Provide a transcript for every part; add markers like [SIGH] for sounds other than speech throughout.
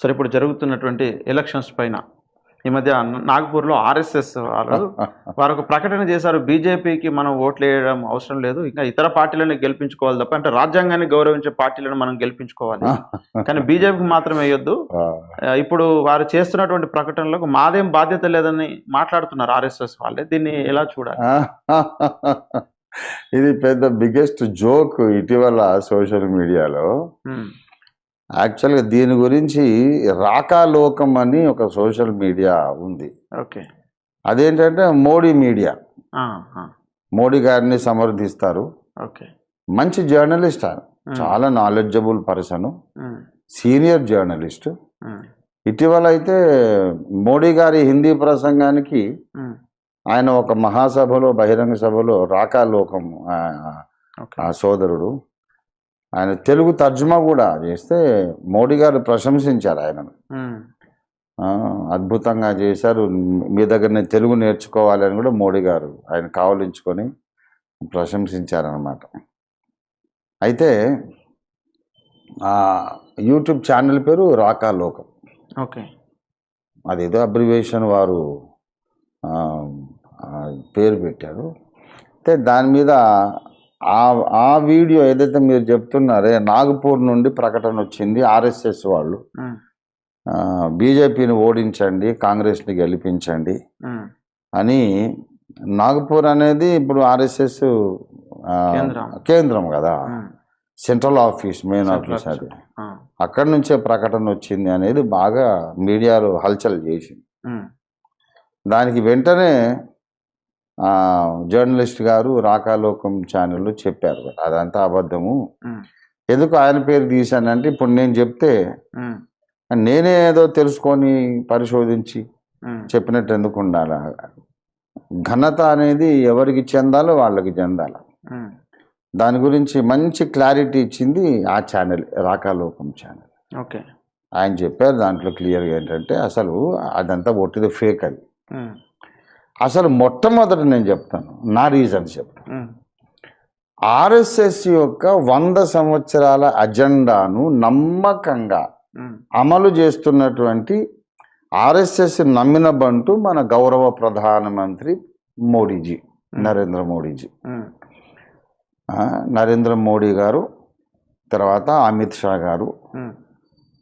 సరే ఇప్పుడు జరుగుతున్నటువంటి ఎలక్షన్స్ పైన ఈ మధ్య నాగ్పూర్లో ఆర్ఎస్ఎస్ వారు [LAUGHS] వారు ఒక ప్రకటన చేశారు. బీజేపీకి మనం ఓట్లు వేయడం అవసరం లేదు. ఇంకా ఇతర పార్టీలను గెలిపించుకోవాలి తప్ప అంటే రాజ్యాంగాన్ని గౌరవించే పార్టీలను మనం గెలిపించుకోవాలి. [LAUGHS] కానీ బీజేపీకి మాత్రం వేయొద్దు. ఇప్పుడు వారు చేస్తున్నటువంటి ప్రకటనలకు మాదేం బాధ్యత లేదని మాట్లాడుతున్నారు ఆర్ఎస్ఎస్ వాళ్ళే. దీన్ని ఎలా చూడాలి? [LAUGHS] ఇది పెద్ద బిగ్గెస్ట్ జోక్ ఇటీవల సోషల్ మీడియాలో యాక్చువల్గా దీని గురించి రాకాలోకం అని ఒక సోషల్ మీడియా ఉంది. ఓకే. అదేంటంటే మోడీ మీడియా. మోడీ గారిని సమర్థిస్తారు. ఓకే. మంచి జర్నలిస్ట్ ఆయన. చాలా నాలెడ్జబుల్ పర్సన్. Senior journalist. ఇటీవల అయితే మోడీ గారి హిందీ ప్రసంగానికి ఆయన ఒక మహాసభలో బహిరంగ సభలో రాకాలోకం సోదరుడు. ఆయన తెలుగు తర్జుమా కూడా చేస్తే మోడీ గారు ప్రశంసించారు ఆయనను. అద్భుతంగా చేశారు. మీ దగ్గర నేను తెలుగు నేర్చుకోవాలని కూడా మోడీ గారు ఆయన కావలించుకొని ప్రశంసించారనమాట అయితే ఆ యూట్యూబ్ ఛానల్ పేరు రాకాలోకం ఓకే. అదేదో అబ్రివేషన్ వారు పేరు పెట్టారు. అయితే దాని మీద ఆ ఆ వీడియో ఏదైతే మీరు చెప్తున్నారే నాగపూర్ నుండి ప్రకటన వచ్చింది ఆర్ఎస్ఎస్ వాళ్ళు. బీజేపీని ఓడించండి కాంగ్రెస్ని గెలిపించండి అని నాగపూర్ అనేది ఇప్పుడు ఆర్ఎస్ఎస్ కేంద్రం. కదా. సెంట్రల్ ఆఫీస్ మెయిన్ ఆఫీస్ అది. అక్కడి నుంచే ప్రకటన వచ్చింది అనేది బాగా మీడియాలో హల్చల్ చేసింది. దానికి వెంటనే జర్నలిస్ట్ గారు రాకాలోకం ఛానల్లో చెప్పారు అదంతా అబద్ధము. ఎందుకు ఆయన పేరు తీశానంటే ఇప్పుడు నేను చెప్తే నేనే ఏదో తెలుసుకొని పరిశోధించి చెప్పినట్టు ఎందుకు ఉండాలి? ఘనత అనేది ఎవరికి చెందాలో వాళ్ళకి చెందాలి. దాని గురించి మంచి క్లారిటీ ఇచ్చింది ఆ ఛానల్ రాకాలోకం ఛానల్. ఓకే. ఆయన చెప్పారు దాంట్లో క్లియర్గా ఏంటంటే అసలు అదంతా ఒట్టిది ఫేక్ అది. అసలు మొట్టమొదట నేను చెప్తాను నా రీజన్స్ చెప్తాను. ఆర్ఎస్ఎస్ యొక్క వంద సంవత్సరాల అజెండాను నమ్మకంగా అమలు చేస్తున్నటువంటి ఆర్ఎస్ఎస్ నమ్మిన బంటు మన గౌరవ ప్రధానమంత్రి మోడీజీ నరేంద్ర మోడీజీ. నరేంద్ర మోడీ గారు తర్వాత అమిత్ షా గారు.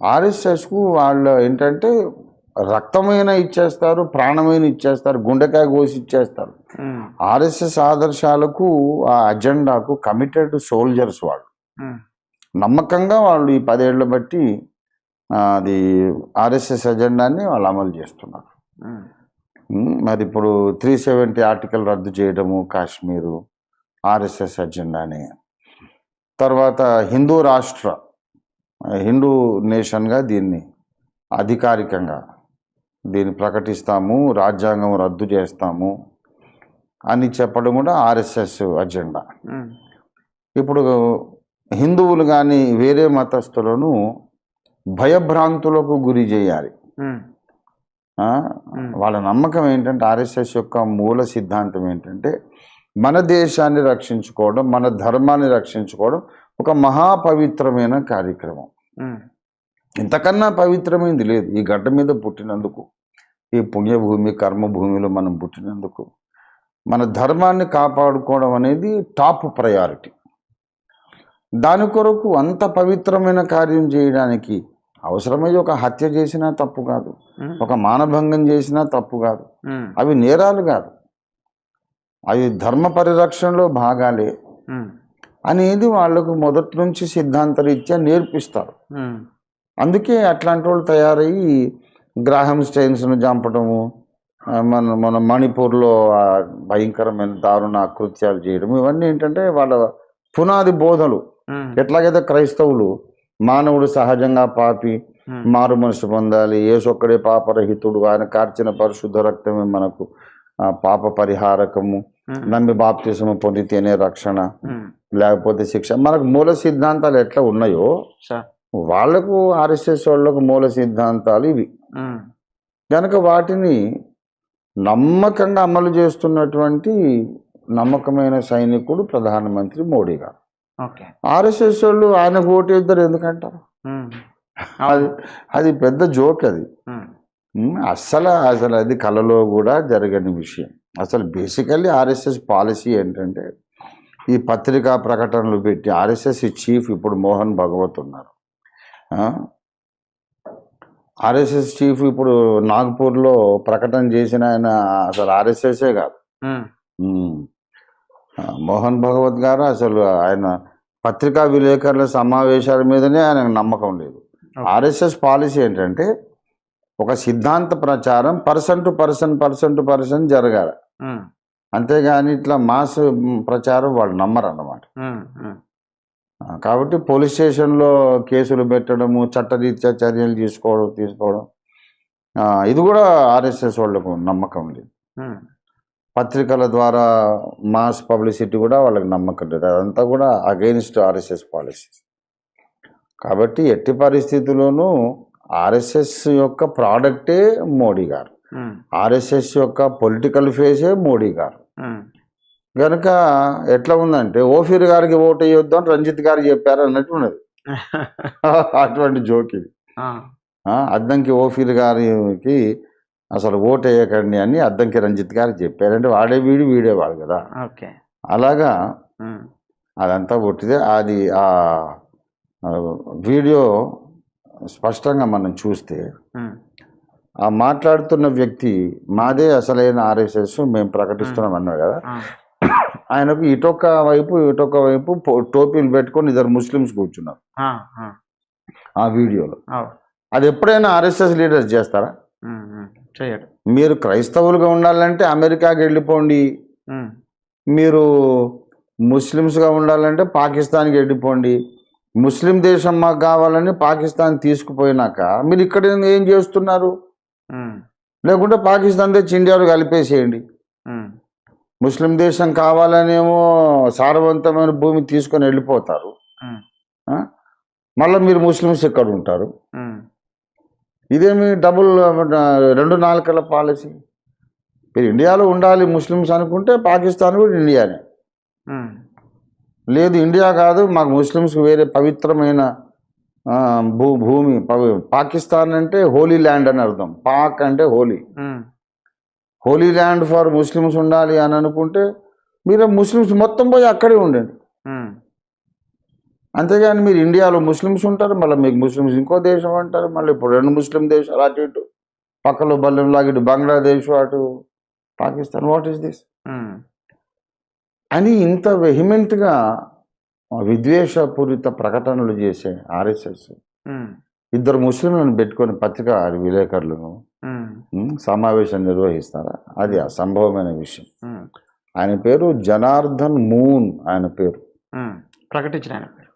ఆర్ఎస్ఎస్కు వాళ్ళు ఏంటంటే రక్తమైన ఇచ్చేస్తారు ప్రాణమైన ఇచ్చేస్తారు గుండెకాయ కోసి ఇచ్చేస్తారు. ఆర్ఎస్ఎస్ ఆదర్శాలకు ఆ అజెండాకు కమిటెడ్ సోల్జర్స్ వాళ్ళు. నమ్మకంగా వాళ్ళు ఈ పదేళ్ళ బట్టి అది ఆర్ఎస్ఎస్ అజెండాని వాళ్ళు అమలు చేస్తున్నారు. మరి ఇప్పుడు త్రీ సెవెంటీ ఆర్టికల్ రద్దు చేయడము కాశ్మీరు ఆర్ఎస్ఎస్ అజెండానే. తర్వాత హిందూ రాష్ట్ర హిందూ నేషన్గా దీన్ని అధికారికంగా దీన్ని ప్రకటిస్తాము రాజ్యాంగం రద్దు చేస్తాము అని చెప్పడం కూడా ఆర్ఎస్ఎస్ అజెండా. ఇప్పుడు హిందువులు కానీ వేరే మతస్థులను భయభ్రాంతులకు గురి చేయాలి. వాళ్ళ నమ్మకం ఏంటంటే ఆర్ఎస్ఎస్ యొక్క మూల సిద్ధాంతం ఏంటంటే మన దేశాన్ని రక్షించుకోవడం మన ధర్మాన్ని రక్షించుకోవడం ఒక మహాపవిత్రమైన కార్యక్రమం. ఇంతకన్నా పవిత్రమైంది లేదు. ఈ గడ్డ మీద పుట్టినందుకు ఈ పుణ్యభూమి కర్మభూమిలో మనం పుట్టినందుకు మన ధర్మాన్ని కాపాడుకోవడం అనేది టాప్ ప్రయారిటీ. దాని కొరకు అంత పవిత్రమైన కార్యం చేయడానికి అవసరమై ఒక హత్య చేసినా తప్పు కాదు. ఒక మానభంగం చేసినా తప్పు కాదు. అవి నేరాలు కాదు. అవి ధర్మ పరిరక్షణలో భాగాలే అనేది వాళ్ళకు మొదటి నుంచి సిద్ధాంతరీత్యా నేర్పిస్తారు. అందుకే అట్లాంటి వాళ్ళు తయారయ్యి గ్రాహం స్టైన్స్ను చంపడము మన మన మణిపూర్లో భయంకరమైన దారుణ కృత్యాలు చేయడం ఇవన్నీ ఏంటంటే వాళ్ళ పునాది బోధలు. ఎట్లాగైతే క్రైస్తవులు మానవుడు సహజంగా పాపి మారు మనసు పొందాలి ఏసొక్కడే పాపరహితుడు ఆయన కార్చిన పరిశుద్ధ రక్తమే మనకు పాప పరిహారకము నమ్మి బాప్తిసము పొందితేనే రక్షణ లేకపోతే శిక్ష. మనకు మూల సిద్ధాంతాలు ఎట్లా ఉన్నాయో వాళ్ళకు ఆర్ఎస్ఎస్ వాళ్ళకు మూల సిద్ధాంతాలు ఇవి. కనుక వాటిని నమ్మకంగా అమలు చేస్తున్నటువంటి నమ్మకమైన సైనికుడు ప్రధానమంత్రి మోడీ గారు. ఆర్ఎస్ఎస్ వాళ్ళు ఆయనకు ఓటు ఇద్దరు ఎందుకంటారు? అది అది పెద్ద జోక్ అది. అస్సలు అసలు అది కళలో కూడా జరగని విషయం. అసలు బేసికల్లీ ఆర్ఎస్ఎస్ పాలసీ ఏంటంటే ఈ పత్రికా ప్రకటనలు పెట్టి ఆర్ఎస్ఎస్ చీఫ్ ఇప్పుడు మోహన్ భగవత్ ఉన్నారు. ఆర్ఎస్ఎస్ చీఫ్ ఇప్పుడు నాగ్పూర్లో ప్రకటన చేసిన ఆయన అసలు ఆర్ఎస్ఎస్ఏ కాదు. మోహన్ భగవత్ గారు అసలు ఆయన పత్రికా విలేకరుల సమావేశాల మీదనే ఆయనకు నమ్మకం లేదు. ఆర్ఎస్ఎస్ పాలసీ ఏంటంటే ఒక సిద్ధాంత ప్రచారం person to person person to person జరగాలి. అంతేగాని ఇట్లా మాస్ ప్రచారం వాళ్ళు నమ్మరు అన్నమాట కాబట్టి పోలీస్ స్టేషన్లో కేసులు పెట్టడము చట్టరీత్యా చర్యలు తీసుకోవడం తీసుకోవడం. ఇది కూడా ఆర్ఎస్ఎస్ వాళ్ళకు నమ్మకం లేదు. పత్రికల ద్వారా మాస్ పబ్లిసిటీ కూడా వాళ్ళకి నమ్మకం లేదు. అదంతా కూడా అగెయిన్స్ట్ ఆర్ఎస్ఎస్ పాలసీ. కాబట్టి ఎట్టి పరిస్థితుల్లోనూ ఆర్ఎస్ఎస్ యొక్క ప్రోడక్టే మోడీ గారు. ఆర్ఎస్ఎస్ యొక్క పొలిటికల్ ఫేసే మోడీ గారు. కనుక ఎట్లా ఉందంటే ఓఫీర్ గారికి ఓటు వేయొద్దు అని రంజిత్ గారు చెప్పారు అన్నట్టు ఉన్నది. [LAUGHS] అటువంటి జోక్ ఇది. అద్దంకి ఓఫీర్ గారికి అసలు ఓటు వేయకండి అని అద్దంకి రంజిత్ గారు చెప్పారంటే వాడే వీడు వీడేవాడు కదా. ఓకే. అలాగా అదంతా పుట్టితే అది ఆ వీడియో స్పష్టంగా మనం చూస్తే ఆ. మాట్లాడుతున్న వ్యక్తి మాదే అసలైన ఆర్ఎస్ఎస్ మేము ప్రకటిస్తున్నాం అన్నాడు కదా. ఆయనకు ఇటొక్క వైపు ఇటొక్క వైపు టోపీలు పెట్టుకొని ఇద్దరు ముస్లిమ్స్ కూర్చున్నారు. ఆ, వీడియోలో. అది ఎప్పుడైనా ఆర్ఎస్ఎస్ లీడర్స్ చేస్తారా? మీరు క్రైస్తవులుగా ఉండాలంటే అమెరికాకి వెళ్ళిపోండి. మీరు ముస్లిమ్స్గా ఉండాలంటే పాకిస్తాన్కి వెళ్ళిపోండి. ముస్లిం దేశం మాకు కావాలని పాకిస్తాన్ తీసుకుపోయినాక మీరు ఇక్కడ ఏం చేస్తున్నారు? లేకుంటే పాకిస్తాన్ తెచ్చి ఇండియాలో కలిపేసేయండి. ముస్లిం దేశం కావాలనేమో సారవంతమైన భూమి తీసుకొని వెళ్ళిపోతారు? మళ్ళీ మీరు ముస్లిమ్స్ ఎక్కడ ఉంటారు? ఇదేమి డబుల్ రెండు నాలుకల పాలసీ? మీరు ఇండియాలో ఉండాలి ముస్లిమ్స్ అనుకుంటే పాకిస్తాన్ కూడా ఇండియానే. లేదు ఇండియా కాదు మాకు ముస్లిమ్స్ వేరే పవిత్రమైన భూ భూమి పాకిస్తాన్ అంటే హోలీ ల్యాండ్ అని అర్థం. పాక్ అంటే holy. Holy land for Muslims ఉండాలి అని అనుకుంటే మీరు ముస్లిమ్స్ మొత్తం పోయి అక్కడే ఉండండి. అంతేగాని మీరు ఇండియాలో ముస్లిమ్స్ ఉంటారు మళ్ళీ మీకు ముస్లిమ్స్ ఇంకో దేశం అంటారు మళ్ళీ ఇప్పుడు రెండు ముస్లిం దేశాలు అటు ఇటు పక్కలో బల్లెంలాగా ఇటు బంగ్లాదేశ్ అటు పాకిస్తాన్ వాట్ ఈస్ దిస్ అని ఇంత వెహిమెంట్గా విద్వేషపూరిత ప్రకటనలు చేసే ఆర్ఎస్ఎస్ ఇద్దరు ముస్లింలను పెట్టుకొని పత్రికా విలేకరులను సమావేశం నిర్వహిస్తారా? అది అసంభవమైన విషయం. ఆయన పేరు జనార్దన్ మూన్ ఆయన పేరు. ప్రకటించిన ఆయన పేరు.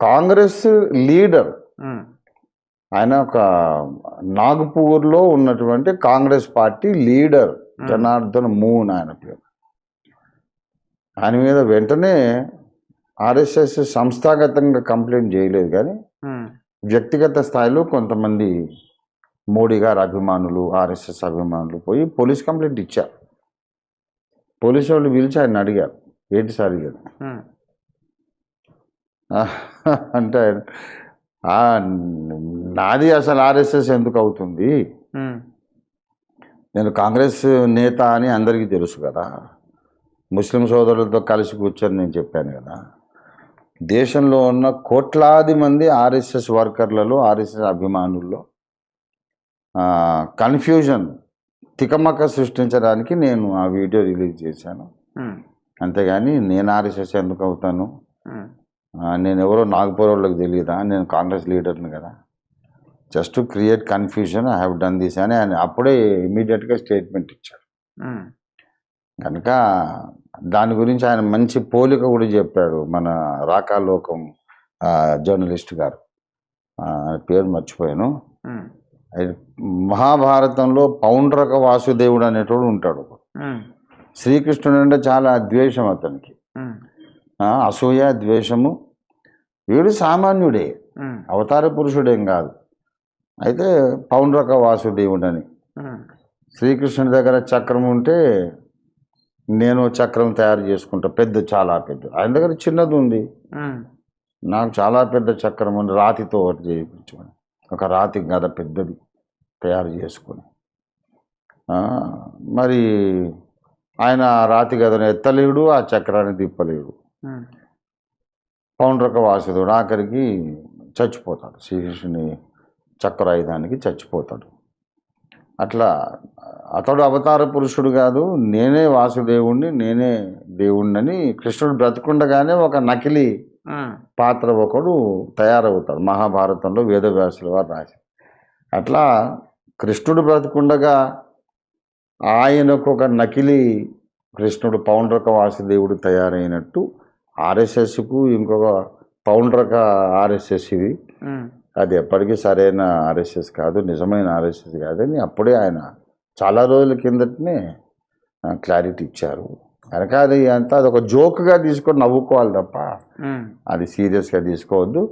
కాంగ్రెస్ లీడర్. ఆయన ఒక నాగ్పూర్లో ఉన్నటువంటి కాంగ్రెస్ పార్టీ లీడర్ జనార్దన్ మూన్ ఆయన పేరు. ఆయన మీద వెంటనే ఆర్ఎస్ఎస్ సంస్థాగతంగా కంప్లైంట్ చేయలేదు కానీ వ్యక్తిగత స్థాయిలో కొంతమంది మోడీ గారి అభిమానులు ఆర్ఎస్ఎస్ అభిమానులు పోయి పోలీస్ కంప్లైంట్ ఇచ్చారు పోలీసు వాళ్ళు పిలిచి ఆయన అడిగారు. ఏంటి సార్ ఇది? అంటే ఆయన, "ఆ, నాది అసలు ఆర్ఎస్ఎస్ ఎందుకు అవుతుంది? నేను కాంగ్రెస్ నేత అని అందరికీ తెలుసు కదా. ముస్లిం సోదరులతో కలిసి కూర్చొని నేను చెప్పాను కదా. దేశంలో ఉన్న కోట్లాది మంది ఆర్ఎస్ఎస్ వర్కర్లలో ఆర్ఎస్ఎస్ అభిమానుల్లో కన్ఫ్యూజన్ తికమక సృష్టించడానికి నేను ఆ వీడియో రిలీజ్ చేశాను. ఉమ్, అంతేగాని నేను ఆర్ఎస్ఎస్ ఎందుకు అవుతాను? ఆ, నేను ఎవరో నాగపూర్ వాళ్ళకి తెలియదా? నేను కాంగ్రెస్ లీడర్ని కదా. Just to create confusion I have done this అని ఆయన అప్పుడే ఇమీడియట్గా స్టేట్మెంట్ ఇచ్చాడు. ఉమ్, కనుక దాని గురించి ఆయన మంచి పోలిక కూడా చెప్పాడు మన రాకాలోకం జర్నలిస్ట్ గారు. పేరు మర్చిపోయాను. మహాభారతంలో పౌండ్రక వాసుదేవుడు అనేటోడు ఉంటాడు శ్రీకృష్ణుడు అంటే చాలా ద్వేషం అతనికి. అసూయ ద్వేషము. వీడు సామాన్యుడే. అవతార పురుషుడేం కాదు. అయితే పౌండ్రక వాసుదేవుడని. శ్రీకృష్ణుడి దగ్గర చక్రం ఉంటే నేను చక్రం తయారు చేసుకుంటా. పెద్ద చాలా పెద్ద. ఆయన దగ్గర చిన్నది ఉంది. నాకు చాలా పెద్ద చక్రం ఉంది. రాతితో ఒకటి చేయించమని ఒక రాతి గద పెద్దది తయారు చేసుకొని. మరి ఆయన రాతి గదను ఎత్తలేడు ఆ చక్రాన్ని తిప్పలేడు. పౌండ్రక వాసుదుడు ఆఖరికి చచ్చిపోతాడు. శ్రీకృష్ణుని చక్రాయుధానికి చచ్చిపోతాడు. అట్లా అతడు అవతార పురుషుడు కాదు నేనే వాసుదేవుణ్ణి నేనే దేవుణ్ణని కృష్ణుడు బ్రతికుండగానే ఒక నకిలీ పాత్ర ఒకడు తయారవుతాడు. మహాభారతంలో వేదవ్యాసుల వారు రాసి అట్లా కృష్ణుడు బ్రతికుండగా ఆయనకు ఒక నకిలీ కృష్ణుడు పౌండ్రక వాసుదేవుడు తయారైనట్టు ఆర్ఎస్ఎస్కు ఇంకొక పౌండ్రక ఆర్ఎస్ఎస్ ఇది. ఉమ్, అది ఎప్పటికీ సరైన ఆర్ఎస్ఎస్ కాదు నిజమైన ఆర్ఎస్ఎస్ కాదని అప్పుడే ఆయన చాలా రోజుల కిందటనే క్లారిటీ ఇచ్చారు. కనుక అది అంతా అది ఒక జోక్గా తీసుకొని నవ్వుకోవాలి తప్ప అది సీరియస్గా తీసుకోవద్దు.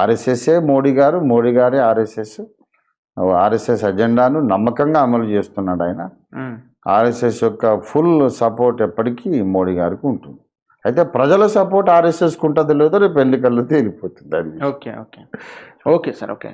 ఆర్ఎస్ఎస్ఏ మోడీ గారు మోడీ గారే ఆర్ఎస్ఎస్ ఆర్ఎస్ఎస్ అజెండాను నమ్మకంగా అమలు చేస్తున్నాడు ఆయన. ఆర్ఎస్ఎస్ యొక్క ఫుల్ సపోర్ట్ ఎప్పటికీ మోడీ గారికి ఉంటుంది. అయితే ప్రజల సపోర్ట్ ఆర్ఎస్ఎస్కి ఉంటుందో లేదో రేపు ఎన్నికల్లో తేలిపోతుంది అది. Okay okay. Okay sir okay.